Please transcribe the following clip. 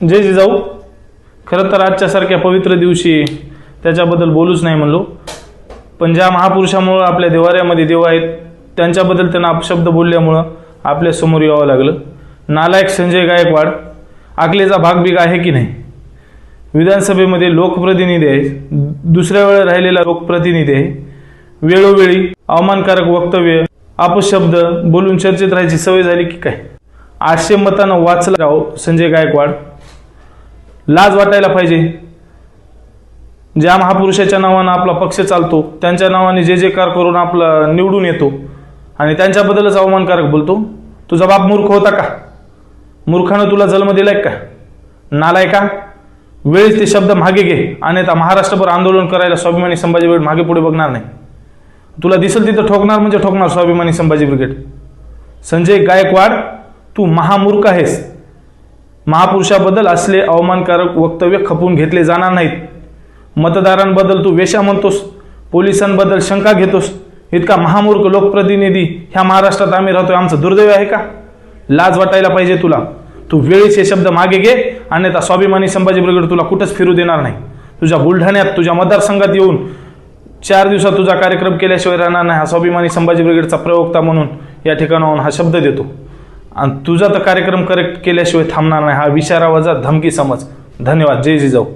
जय जिजाऊ खरं तर आजच्यासारख्या पवित्र दिवशी त्याच्याबद्दल बोलूच नाही म्हणलो. पण ज्या महापुरुषामुळं आपल्या देवाऱ्यामध्ये देव आहेत त्यांच्याबद्दल त्यांना अपशब्द बोलल्यामुळं आपल्यासमोर यावं लागलं. नालायक संजय गायकवाड आकलेचा भाग बिग आहे की नाही? विधानसभेमध्ये लोकप्रतिनिधी आहे दुसऱ्या वेळेला राहिलेला लोकप्रतिनिधी आहे. वेळोवेळी अवमानकारक वक्तव्य अपशब्द बोलून चर्चेत राहायची सवय झाली की काय? आठशे मतानं वाचला राव संजय गायकवाड. लाज वाटायला पाहिजे. ज्या महापुरुषाच्या नावानं आपला पक्ष चालतो त्यांच्या नावाने जे जे कार करून आपला निवडून येतो आणि त्यांच्याबद्दलच अवमानकारक बोलतो तुझा बाप मूर्ख होता का? मूर्खानं तुला जन्म दिलाय का? नालाय का? वेळेस ते शब्द मागे घे आणि आता महाराष्ट्रभर आंदोलन करायला स्वाभिमानी संभाजी ब्रिगेड मागे पुढे बघणार नाही. तुला दिसेल तिथं ठोकणार म्हणजे ठोकणार स्वाभिमानी संभाजी ब्रिगेड. संजय गायकवाड तू महामूर्ख आहेस. महापुरुषाबद्दल असले अवमानकारक वक्तव्य खपून घेतले जाणार नाहीत. मतदारांबद्दल तू वेशा म्हणतोस पोलिसांबद्दल शंका घेतोस इतका महामूर्ख लोकप्रतिनिधी ह्या महाराष्ट्रात आम्ही राहतोय आमचं दुर्दैव आहे का? लाज वाटायला पाहिजे तुला. तू वेळीच हे शब्द मागे घे अन्यथा स्वाभिमानी संभाजी ब्रिगेड तुला कुठंच फिरू देणार नाही. तुझ्या बुलढाण्यात तुझ्या मतदारसंघात येऊन चार दिवसात तुझा कार्यक्रम केल्याशिवाय राहणार नाही हा स्वाभिमानी संभाजी ब्रिगेडचा प्रवक्ता म्हणून या ठिकाणाहून हा शब्द देतो. आणि तुझा तर कार्यक्रम करेक्ट केल्याशिवाय थांबणार नाही. हा विचारा धमकी समज. धन्यवाद. जय जिजाऊ.